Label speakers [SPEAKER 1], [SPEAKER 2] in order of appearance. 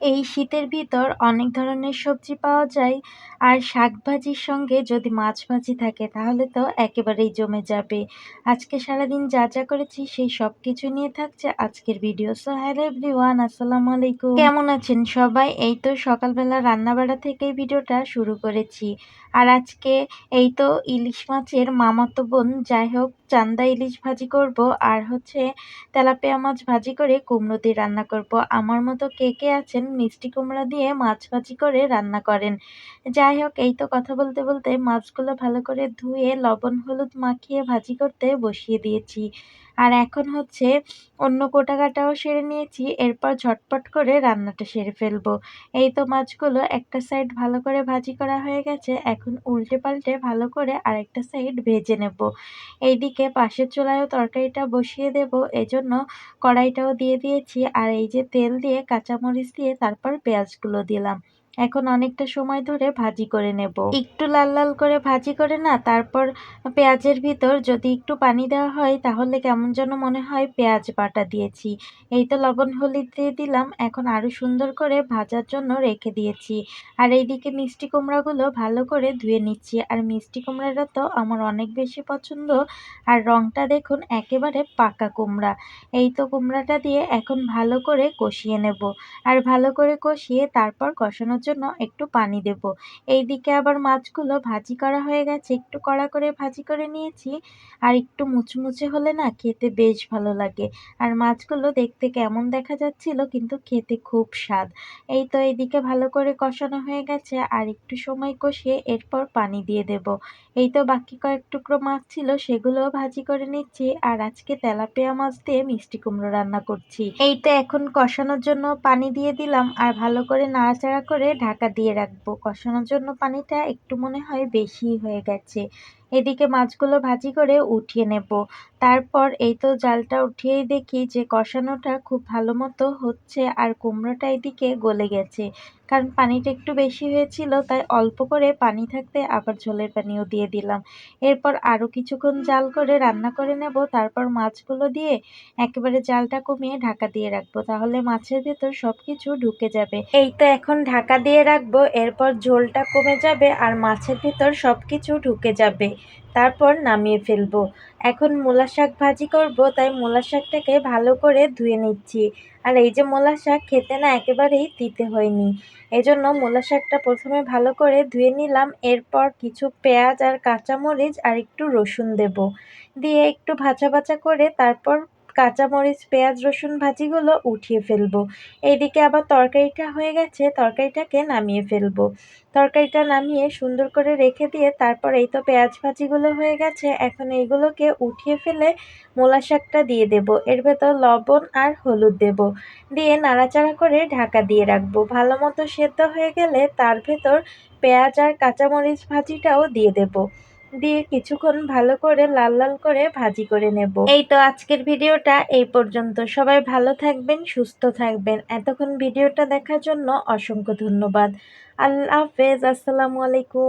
[SPEAKER 1] এই শীতের ভিতর অনেক ধরনের সবজি পাওয়া যায়। আর শাক ভাজির সঙ্গে যদি মাছ ভাজি থাকে, তাহলে তো একেবারেই জমে যাবে। আজকে সারাদিন যা যা করেছি, সেই সব কিছু নিয়ে থাকছে আজকের ভিডিও। সো হ্যালো এভরিওয়ান আসসালামু আলাইকুম। কেমন আছেন সবাই? এই তো সকালবেলা রান্নাবাড়া থেকে ভিডিওটা শুরু করেছি। আর আজকে এই তো ইলিশ মাছের মামাতো বোন, যাই হোক চান্দা ইলিশ ভাজি করব আর হচ্ছে তেলাপিয়া মাছ ভাজি করে কুমড়ো দিয়ে রান্না করব। আমার মতো কে কে আছেন, মিষ্টি কুমড়া দিয়ে মাছ ভাজি করে রান্না করেন। যাই হোক, এই তো কথা বলতে বলতে মাছগুলো ভালো করে ধুয়ে লবণ হলুদ মাখিয়ে ভাজি করতে বসিয়ে দিয়েছি। আর এখন হচ্ছে অন্য কোটা কাটাও সেরে নিয়েছি, এরপর ঝটপট করে রান্নাটা সেরে ফেলব। এই তো মাছগুলো একটা সাইড ভালো করে ভাজি করা হয়ে গেছে, এখন উল্টে পাল্টে ভালো করে আরেকটা সাইড ভেজে নেব। এইদিকে পাশের চুলায়ও তরকারিটা বসিয়ে দেব, এজন্য কড়াইটাও দিয়ে দিয়েছি, আর এই যে তেল দিয়ে কাঁচামরিচ দিয়ে তারপর পেঁয়াজগুলো দিলাম। এখন অনেকটা সময় ধরে ভাজি করে নেব। একটু লাল লাল করে ভাজি করে না, তারপর পেঁয়াজের ভিতর যদি একটু পানি দেওয়া হয়, তাহলে কেমন যেন মনে হয় পেঁয়াজ বাটা দিয়েছি। এই তো লবণ হলুদ দিয়ে দিলাম, এখন আরও সুন্দর করে ভাজার জন্য রেখে দিয়েছি। আর এইদিকে মিষ্টি কুমড়াগুলো ভালো করে ধুয়ে নিচ্ছি। আর মিষ্টি কুমড়াটা তো আমার অনেক বেশি পছন্দ। আর রংটা দেখুন একেবারে পাকা কুমড়া। এই তো কুমড়াটা দিয়ে এখন ভালো করে কষিয়ে নেব। আর ভালো করে কষিয়ে তারপর কষানোর জন্য একটু পানি দেব। এইদিকে আবার মাছগুলো ভাজি করা হয়ে গেছে। একটু কড়া করে ভাজি করে নিয়েছি। আর একটু মুচমুচে হলে না খেতে বেশ ভালো লাগে। আর মাছগুলো দেখতে কেমন দেখা যাচ্ছিল, কিন্তু খেতে খুব স্বাদ। এই তো এইদিকে ভালো করে কষানো হয়ে গেছে। আর একটু সময় কষিয়ে এরপর পানি দিয়ে দেব। এই তো বাকি কয়েক টুকরো মাছ ছিল, সেগুলোও ভাজি করে নিচ্ছি। আর আজকে তেলাপিয়া মাছ দিয়ে মিষ্টি কুমড়ো রান্না করছি। এই তো এখন কষানোর জন্য পানি দিয়ে দিলাম। আর ভালো করে নাড়াচাড়া করে ঢাকা দিয়ে রাখব। কষানোর জন্য পানিটা একটু মনে হয় বেশি হয়ে গেছে। এদিকে মাছগুলো ভাজি করে উঠিয়ে নেব। তারপর এই তো জালটা উঠিয়েই দেখি যে কষানোটা খুব ভালো মতো হচ্ছে আর কুমড়োটা এদিকে গলে গেছে। কারণ পানিটা একটু বেশি হয়েছিল, তাই অল্প করে পানি থাকতে আবার ঝোলের পানিও দিয়ে দিলাম। এরপর আরও কিছুক্ষণ জাল করে রান্না করে নেব, তারপর মাছগুলো দিয়ে একেবারে জালটা কমিয়ে ঢাকা দিয়ে রাখব। তাহলে মাছের ভেতর সব কিছু ঢুকে যাবে। এই তো এখন ঢাকা দিয়ে রাখব, এরপর ঝোলটা কমে যাবে আর মাছের ভিতর সব কিছু ঢুকে যাবে। তারপর নামিয়ে ফেলব। এখন মূলা শাক ভাজি করব, তাই মূলা শাকটাকে ভালো করে ধুয়ে নিচ্ছি। আর এই যে মূলা শাক খেতে না একেবারেই দিতে হয়নি। এজন্য মূলা শাকটা প্রথমে ভালো করে ধুয়ে নিলাম। এরপর কিছু পেঁয়াজ আর কাঁচামরিচ আর একটু রসুন দেব। দিয়ে একটু ভাজা ভাজা করে তারপর কাঁচামরিচ, পেঁয়াজ, রসুন ভাজিগুলো উঠিয়ে ফেলব। এইদিকে আবার তরকারিটা হয়ে গেছে, তরকারিটাকে নামিয়ে ফেলব। তরকারিটা নামিয়ে সুন্দর করে রেখে দিয়ে তারপর এই তো পেঁয়াজ ভাজিগুলো হয়ে গেছে, এখন এইগুলোকে উঠিয়ে ফেলে মোলা শাকটা দিয়ে দেব। এর ভেতর লবণ আর হলুদ দেব। দিয়ে নাড়াচাড়া করে ঢাকা দিয়ে রাখব। ভালো মতো সেদ্ধ হয়ে গেলে তার ভেতর পেঁয়াজ আর কাঁচামরিচ ভাজিটাও দিয়ে দেব। দিয়ে কিছুক্ষণ ভালো করে লাল লাল করে ভাজি করে নেব। এই তো আজকের ভিডিওটা এই পর্যন্ত। সবাই ভালো থাকবেন, সুস্থ থাকবেন। এতক্ষণ ভিডিওটা দেখার জন্য অসংখ্য ধন্যবাদ। আল্লাহ হাফেজ, আসসালামু আলাইকুম।